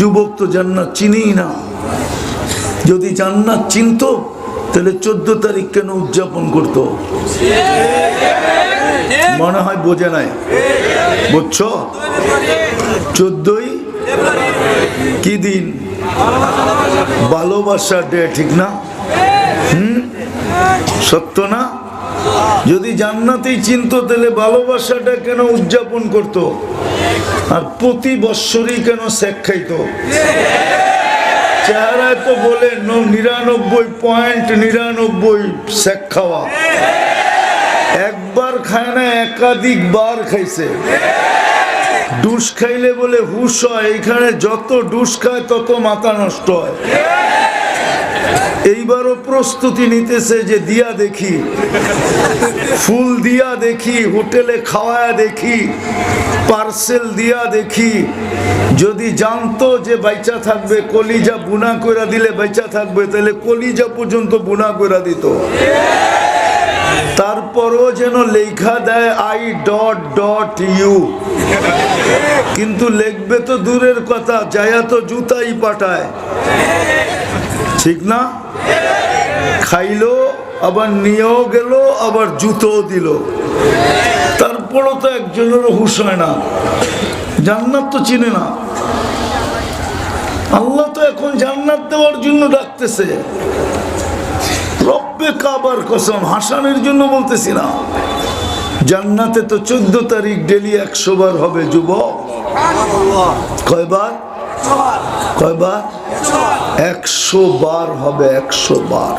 যুবক তো জান্নাত চিনেই না। যদি জান্নাত চিনত, তাহলে চোদ্দ তারিখ কেন উদযাপন করতো? মনে হয় বোঝে নাই। বুঝছ? চোদ্দই? কি দিন? ভালোবাসা ডে, ঠিক না? হুম? সত্য না? যদি জান্নাতেই চিনত, তাহলে ভালোবাসাটা কেন উদযাপন করত? আর প্রতি বৎসরই কেন শেখ খাইতো? চেহারায় তো বলে নিরানব্বই পয়েন্ট নিরানব্বই শেখ খাওয়া। একবার খায় না, একাধিক বার খাইছে। ডুস খাইলে বলে হুশ হয়, এইখানে যত ডুস খায়, তত মাথা নষ্ট হয়। এইবারও প্রস্তুতি নিতেছে যে দিয়া দেখি, ফুল দিয়া দেখি, হোটেলে খাওয়ায়া দেখি, পার্সেল দিয়া দেখি, যদি জানতো যে বাইচা থাকবে, কলিজা বুনা কইরা দিলে বাইচা থাকবে, তাহলে কলিজা পর্যন্ত বুনা কইরা দিত। তারপরও যেন লেখা দেয়, আই ডট ডট ইউ। কিন্তু লিখবে তো দূরের কথা, যায়া তো জুতাই পাঠায়। ঠিক না? খাইলো, আবার নিয়েও গেল, আবার জুতোও দিল। তারপরও তো একজনেরও হুশ হয় না। জান্নাত তো চিনে না। আল্লাহ তো এখন জান্নাত দেওয়ার জন্য ডাকতেছে। রব্বে কসম, হাসানের জন্য বলতেছি না। জান্নাতে তো চোদ্দ তারিখ ডেলি একশো বার হবে, যুবক। কয়বার? কয়বার? একশো বার হবে, একশো বার।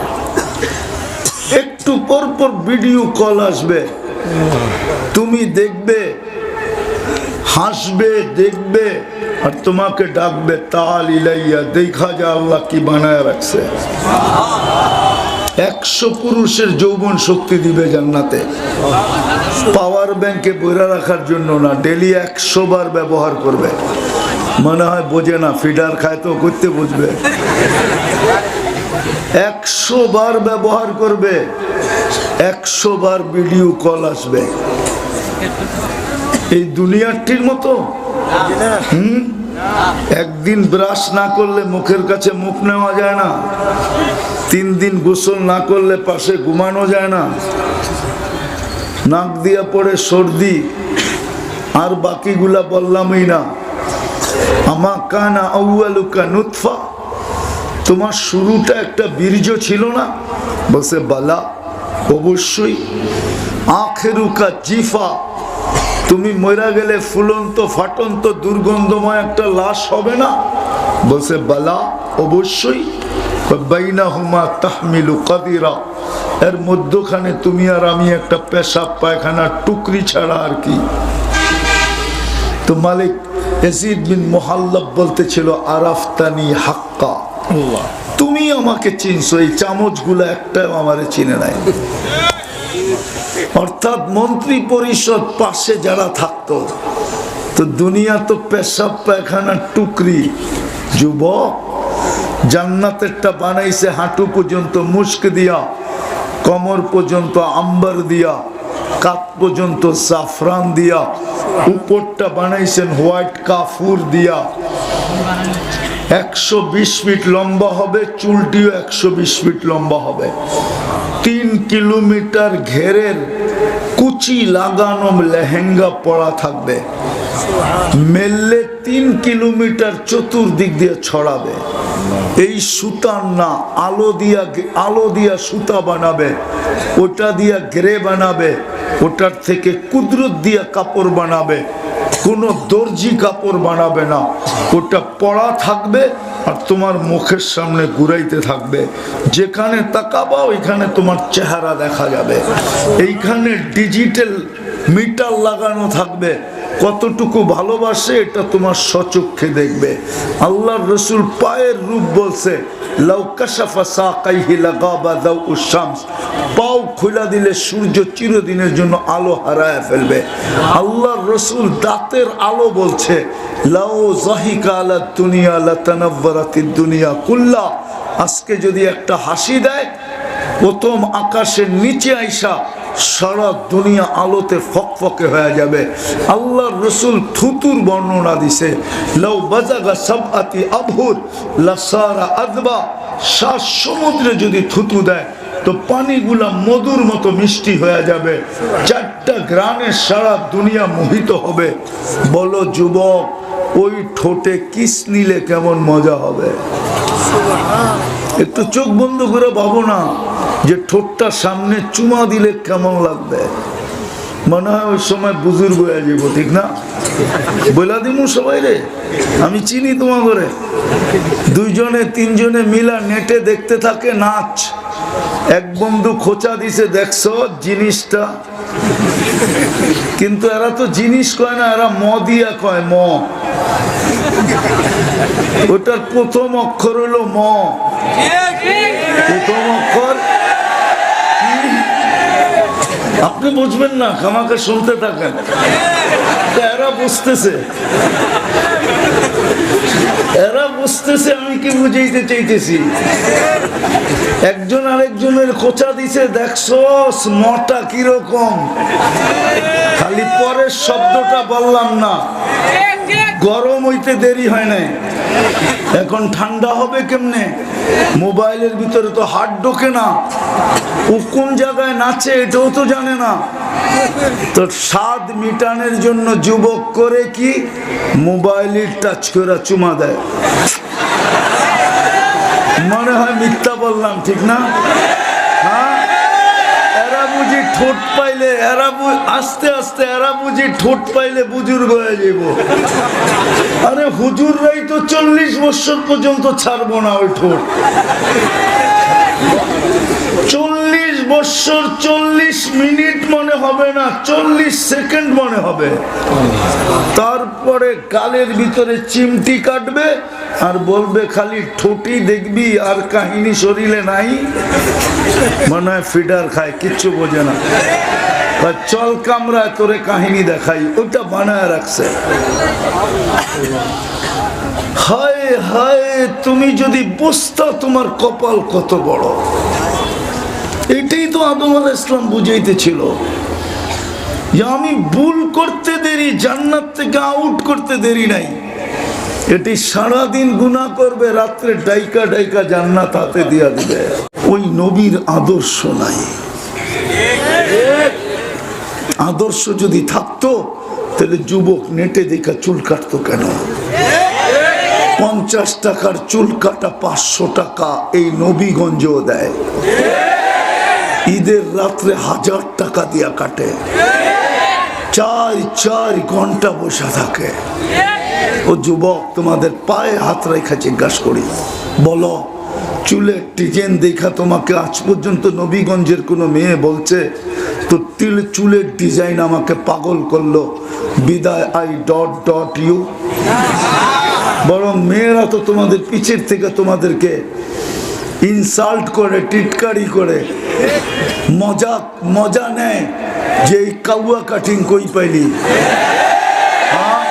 একটু পর পর ভিডিও কল আসবে। তুমি দেখবে, হাসবে, দেখবে, আর তোমাকে ডাকবে, তাল ইলাইয়া, দেখা যা আল্লাহ কি বানায় রাখছে। একশো পুরুষের যৌবন শক্তি দিবে জান্নাতে। পাওয়ার ব্যাংকে বইরা রাখার জন্য না ডেলি একশো বার ব্যবহার করবে। মনে হয় বোঝে না, ফিডার খায় তো করতে বুঝবে। একশো বার ব্যবহার করবে, একশো বার ভিডিও কল আসবে। এই দুনিয়াটির মতো? হুম? একদিন ব্রাশ না করলে মুখের কাছে মুখ নেওয়া যায় না। তিন দিন গোসল না করলে পাশে ঘুমানো যায় না। নাক দিয়া পড়ে সর্দি, আর বাকিগুলা বললামই না। তোমার শুরুটা একটা বীর্য ছিল না? বসে বালা, অবশ্যই। আখেরুকা জিফা। তুমি মরা গেলে ফুলন্ত, ফাটন্ত, দুর্গন্ধময় একটা লাশ হবে না? বলছে, বালা, অবশ্যই। কাদিরা। এর মধ্যখানে তুমি আর আমি একটা পেশাব, পায়খানার টুকরি ছাড়া আর কি? তো মালিক এসিদ বিন মোহাল্লব বলতেছিল আরাফতানি হাক্কা। তুমি আমাকে চিনছো এই চামচগুলো একটাও আমারে চিনে নাই। অর্থাৎ মন্ত্রী পরিষদ পাশে যারা থাকতো তো দুনিয়া তো পেশাব পায়খানার টুকরি। যুবক জান্নাতেরটা বানাইছে হাঁটু পর্যন্ত মুস্ক দিয়া কমর পর্যন্ত আম্বার দিয়া। কাত পর্যন্ত সাফরান দিয়া, উপরটা বানাইছেন হোয়াইট কাফুর দিয়া। একশো বিশ ফিট লম্বা হবে, চুলটিও একশো বিশ ফিট লম্বা হবে। তিন কিলোমিটার ঘেরের কুচি লাগানো লেহেঙ্গা পড়া থাকবে। মেললে তিন কিলোমিটার চতুর্দিক দিয়ে ছড়াবে। এই সুতার না, আলো দিয়া আলো দিয়া সুতা বানাবে, ওটা দিয়া গ্রে বানাবে, ওটার থেকে কুদরত দিয়া কাপড় বানাবে, কোনো দর্জি কাপড় বানাবে না। ওটা পড়া থাকবে আর তোমার মুখের সামনে ঘুরাইতে থাকবে। যেখানে তাকাবা, ওইখানে তোমার চেহারা দেখা যাবে। এইখানে ডিজিটাল মিটার লাগানো থাকবে। কতটুকু ভালোবাসে এটা তোমার সচক্ষে দেখবে। আল্লাহর রসুল পায়ের রূপ বলছে পাও খোলা দিলে সূর্য চিরদিনের জন্য আলো হারায় ফেলবে। আল্লাহর রসুল দাঁতের আলো বলছে, লাউ জাহিকা আলা দুনিয়া লাতানাব্বারাতিদ দুনিয়া কুল্লা। আজকে যদি একটা হাসি দেয়, প্রথম আকাশের নিচে আইসা সারা দুনিয়া আলোতে ফকফকে হয়ে যাবে। আল্লাহ রসুল থুতুর বর্ণনা দিছে লও বাজাগা সব আতি আভুর লাসারা আদবা। শ্বাস সমুদ্রে যদি থুতু দেয়, তো পানিগুলা মধুর মতো মিষ্টি হয়ে যাবে। চারটা গ্রামে সারা দুনিয়া মোহিত হবে। বলো, যুবক, ওই ঠোঁটে কিস নিলে কেমন মজা হবে? একটু চোখ বন্ধ করে ভাবো না যে ঠোঁটটা সামনে চুমা দিলে কেমন লাগবে? মনে হয় ওই সময় বুজুর্গ হয়ে যাব, ঠিক না? বইলা দিমু সবাই রে? আমি চিনি তোমা করে দুইজনে, তিনজনে মিলা নেটে দেখতে থাকে, নাচ। এক বন্ধু খোঁচা দিছে, দেখছ জিনিসটা। কিন্তু এরা তো জিনিস কয় না, এরা ম দিয়া কয়, ম। ওটার প্রথম অক্ষর হলো ম। প্রথম অক্ষর আপনি বুঝবেন না, আমাকে শুনতে থাকেন। এরা বুঝতেছে। এরা বুঝতেছে, আমি কি বুঝাইতে চাইতেছি? একজন আরেকজনের খোঁচা দিছে, দেখছ মটা কীরকম? খালি পরের শব্দটা বললাম না। গরম হইতে দেরি হয় নাই। এখন ঠান্ডা হবে কেমনে? মোবাইলের ভিতরে তো হাট ঢোকে না। ও কোন জায়গায় নাচে এটাও তো জানে না। তো স্বাদ মিটানের জন্য যুবক করে কি? মোবাইলের টাচ করে চুমা দেয়। মনে হয় মিথ্যা বললাম, ঠিক না? বুঝি ঠোঁট পাইলে এরা আস্তে আস্তে এরা বুঝি ঠোঁট পাইলে বুজুর্গ হয়ে যাব। আরে হুজুররাই তো চল্লিশ বছর পর্যন্ত ছাড়বো না ওই ঠোঁট। চল্লিশ বছর চল্লিশ মিনিট মনে হবে না, চল্লিশ সেকেন্ড মনে হবে। তারপরে গালের ভিতরে চিমটি কাটবে আর বলবে, খালি ঠোঁটি দেখবি, আর কাহিনী শরীরে নাই। মনে হয় ফিডার খায়, কিচ্ছু বোঝে না। চল কামরা তোরে কাহিনী দেখাই। ওটা বানায় রাখছে। হায় হায়, তুমি যদি বুঝতা তোমার কপাল কত বড়। এটাই তো আদম আল ইসলাম বুঝাইতেছিল যে আমি ভুল করতে দেরি, জান্নাত থেকে আউট করতে দেরি নাই। এটি সারাদিন গুণা করবে, রাত্রে ডাইকা ডাইকা জান্নাত হাতে দিয়া দিবে। ওই নবীর আদর্শ নাই। আদর্শ যদি থাকতো, তাহলে যুবক নেটে দেখা চুল কাটতো কেন? পঞ্চাশ টাকার চুল কাটা পাঁচশো টাকা এই নবীগঞ্জেও দেয়। ঈদের রাত্রে হাজার টাকা দিয়া কাটে। চার চার ঘণ্টা বসে থাকে। ও যুবক, তোমাদের পায়ে হাত রেখা জিজ্ঞাসা করি, বলো, চুলের ডিজাইন দেখা তোমাকে আজ পর্যন্ত নবীগঞ্জের কোনো মেয়ে বলছে, তো তিল চুলের ডিজাইন আমাকে পাগল করল, বিদায় আই ডট ডট ইউ? বরং মেয়েরা তো তোমাদের পিছের থেকে তোমাদেরকে ইনসাল্ট করে, টিটকারি করে। মজা মজা নেয় যে এই কাউয়া কাটিং কই পাইলি। হ্যাঁ?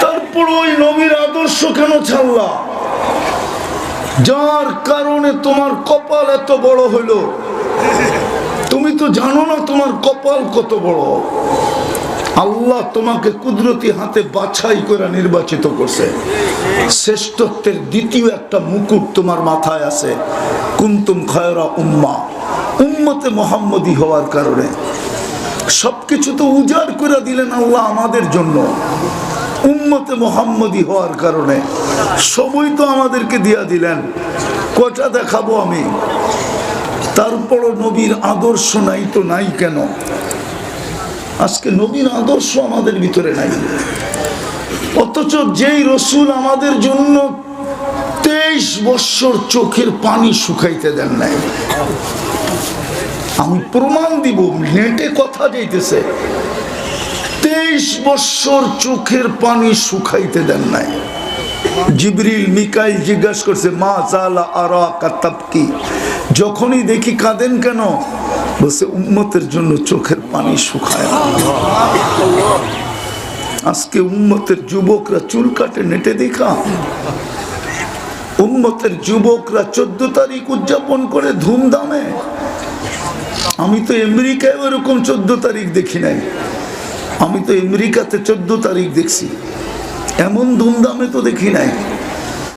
তারপর ওই নবীর আদর্শ কেন ছাড়লা? যার কারণে তোমার কপাল এত বড় হইল। তুমি তো জানো না তোমার কপাল কত বড়। আল্লাহ তোমাকে কুদরতি হাতে বাছাই করে নির্বাচিত করছে। শ্রেষ্ঠত্বের দ্বিতীয় একটা মুকুট তোমার মাথায় আছে। কুন্তুম খয়রা উম্মা। উম্মতে মোহাম্মদী হওয়ার কারণে। সবকিছু তো উজাড় করে দিলেন আল্লাহ আমাদের জন্য। উম্মতে মোহাম্মদী হওয়ার কারণে। সবই তো আমাদেরকে দিয়া দিলেন। কটা দেখাবো আমি? তারপরও নবীর আদর্শ নাই তো নাই কেন? আজকে নবীন আদর্শ আমাদের ভিতরে নাই। অথচ যেই রসুল আমাদের জন্য তেইশ বৎসর চোখের পানি শুকাইতে দেন নাই। আমি প্রমাণ দিব, নেটে কথা যাইতেছে। তেইশ বৎসর চোখের পানি শুকাইতে দেন নাই। জিবরিল, মিকাইল জিজ্ঞাসা করছে, মা জালা আরা যখনই দেখি কাঁদেন কেন? বলছে, উম্মতের জন্য চোখের পানি শুকায় আজকে উম্মতের যুবকরা চুল কাটে, নেটে দেখা। উম্মতের যুবকরা চোদ্দ তারিখ উদযাপন করে ধুমধামে। আমি তো আমেরিকায় ওরকম চোদ্দ তারিখ দেখি নাই। আমি তো আমেরিকাতে চোদ্দ তারিখ দেখছি। এমন ধুমধামে তো দেখি নাই।